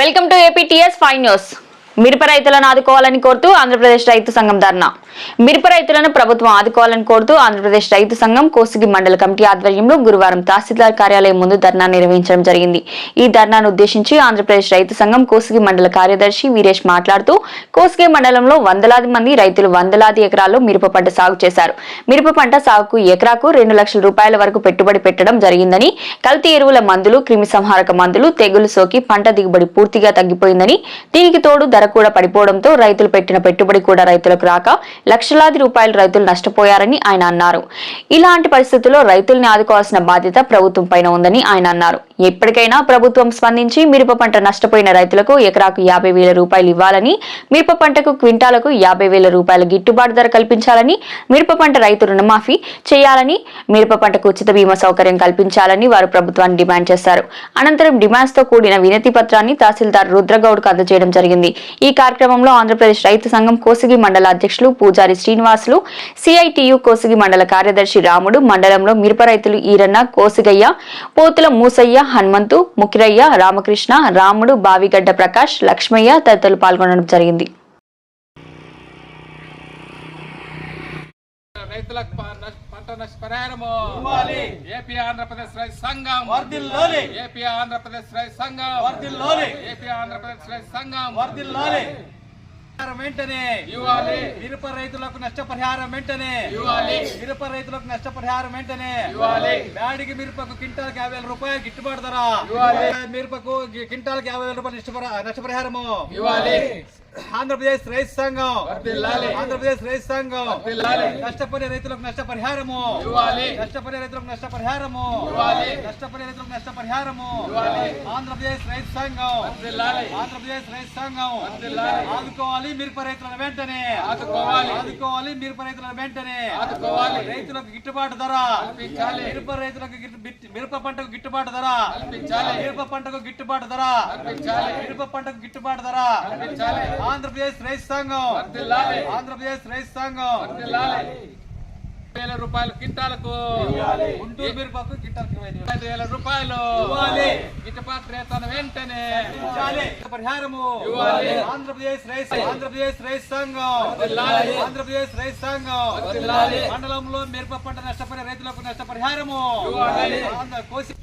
welcome to APTS five news మిరప రైతులను ఆదుకోవాలని కోరుతూ ఆంధ్రప్రదేశ్ రైతు సంఘం ధర్నా. మిరప రైతులను ప్రభుత్వం ఆదుకోవాలని కోరుతూ ఆంధ్రప్రదేశ్ రైతు సంఘం కోసిగి మండల కమిటీ ఆధ్వర్యంలో గురువారం తహసీల్దార్ కార్యాలయం ముందు ధర్నా నిర్వహించడం జరిగింది. ఈ ధర్నాను ఉద్దేశించి ఆంధ్రప్రదేశ్ రైతు సంఘం కోసిగి మండల కార్యదర్శి వీరేష్ మాట్లాడుతూ కోసిగి మండలంలో వందలాది మంది రైతులు వందలాది ఎకరాల్లో మిరప పంట సాగు చేశారు. మిరప పంట సాగుకు ఎకరాకు రెండు లక్షల రూపాయల వరకు పెట్టుబడి పెట్టడం జరిగిందని కల్తీ ఎరువుల మందులు క్రిమి సంహారక మందులు తెగులు సోకి పంట దిగుబడి పూర్తిగా తగ్గిపోయిందని దీనికి తోడు ధర కూడా పడిపోవడంతో రైతులు పెట్టిన పెట్టుబడి కూడా రైతులకు రాక లక్షలాది రూపాయలు రైతులు నష్టపోయారని ఆయన అన్నారు. ఇలాంటి పరిస్థితుల్లో రైతుల్ని ఆదుకోవాల్సిన బాధ్యత ప్రభుత్వం పైన ఉందని ఆయన అన్నారు. ఎప్పటికైనా ప్రభుత్వం స్పందించి మిరప పంట నష్టపోయిన రైతులకు ఎకరాకు యాభై వేల రూపాయలు ఇవ్వాలని మిరప పంటకు క్వింటాలకు యాభై వేల రూపాయల గిట్టుబాటు ధర కల్పించాలని మిరప పంట రైతు రుణమాఫీ చేయాలని మిరప పంటకు ఉచిత బీమా సౌకర్యం కల్పించాలని వారు ప్రభుత్వాన్ని డిమాండ్ చేశారు. అనంతరం డిమాండ్స్తో కూడిన వినతి పత్రాన్ని తహసీల్దార్ రుద్రగౌడ్కు అందజేయడం జరిగింది. ఈ కార్యక్రమంలో ఆంధ్రప్రదేశ్ రైతు సంఘం కోసిగి మండల అధ్యక్షులు పూజారి శ్రీనివాసులు సిఐటియు కోసిగి మండల కార్యదర్శి రాముడు మండలంలో మిరప రైతులు ఈరన్న కోసిగయ్య పోతుల మూసయ్య హనుమంతు ముకిరయ్య రామకృష్ణ రాముడు బావిగడ్డ ప్రకాష్ లక్ష్మయ్య తదితరులు పాల్గొనడం జరిగింది. రైతులకు పంట నష్ట పరిహారము ఏపీ ఆంధ్రప్రదేశ్ రైతు సంఘం. వర్ధిల్లాలి. ఏపీ ఆంధ్రప్రదేశ్ రైతు సంఘం. వర్ధిల్లాలి. ఏపీ ఆంధ్రప్రదేశ్ రైతు సంఘం. వర్ధిల్లాలి. పరిహారం వెంటనే. ఇవ్వాలి. మిరప రైతులకు నష్టపరిహారం వెంటనే. ఇవ్వాలి. మిరప రైతులకు నష్టపరిహారం వెంటనే. ఇవ్వాలి. బ్యాడికి మిరపకు క్వింటాల్కి యాభై వేల రూపాయలు గిట్టుబాటు ధర. మిరపకు క్వింటాల్కి యాభై వేల రూపాయలు నష్టపరి- నష్టపరిహారము. ఇవ్వాలి. ఆంధ్రప్రదేశ్ రైతు సంఘం. ఆంధ్రప్రదేశ్ రైతు సంఘం. నష్టపోయే రైతులకు నష్టపరిహారము. నష్టపోయే రైతులకు నష్టపరిహారము. నష్టపోయే రైతులకు నష్టపరిహారము. ఆంధ్రప్రదేశ్ రైతు సంఘం. ఆంధ్రప్రదేశ్ రైతు సంఘం. ఆదుకోవాలి మిరప రైతులను వెంటనే ఆదుకోవాలి. ఆదుకోవాలి మిరప రైతులను వెంటనే. రైతులకు గిట్టుబాటు ధర. మిరప రైతులకు మిరప పంటకు గిట్టుబాటు ధర. మిరప పంటకు గిట్టుబాటు ధర. మిరప పంటకు గిట్టుబాటు ధర. ఆంధ్రప్రదేశ్ రైతు సంఘం. ఆంధ్రప్రదేశ్ రైతు సంఘం. వేల రూపాయలు క్వింటాలకు గుంటూరు మిరపకు ఐదు వేలు. రూపాయలు. గిట్టుబాటు రేతను వెంటనే. పరిహారము ఇవ్వాలి. ఆంధ్రప్రదేశ్ రైతు ఆంధ్రప్రదేశ్ రైతు సంఘం. ఆంధ్రప్రదేశ్ రైతు సంఘం. మండలంలో మిరప పంట నష్టపడే రైతులకు నష్టపరిహారము ఇవ్వాలి. ఆంధ్ర కోసి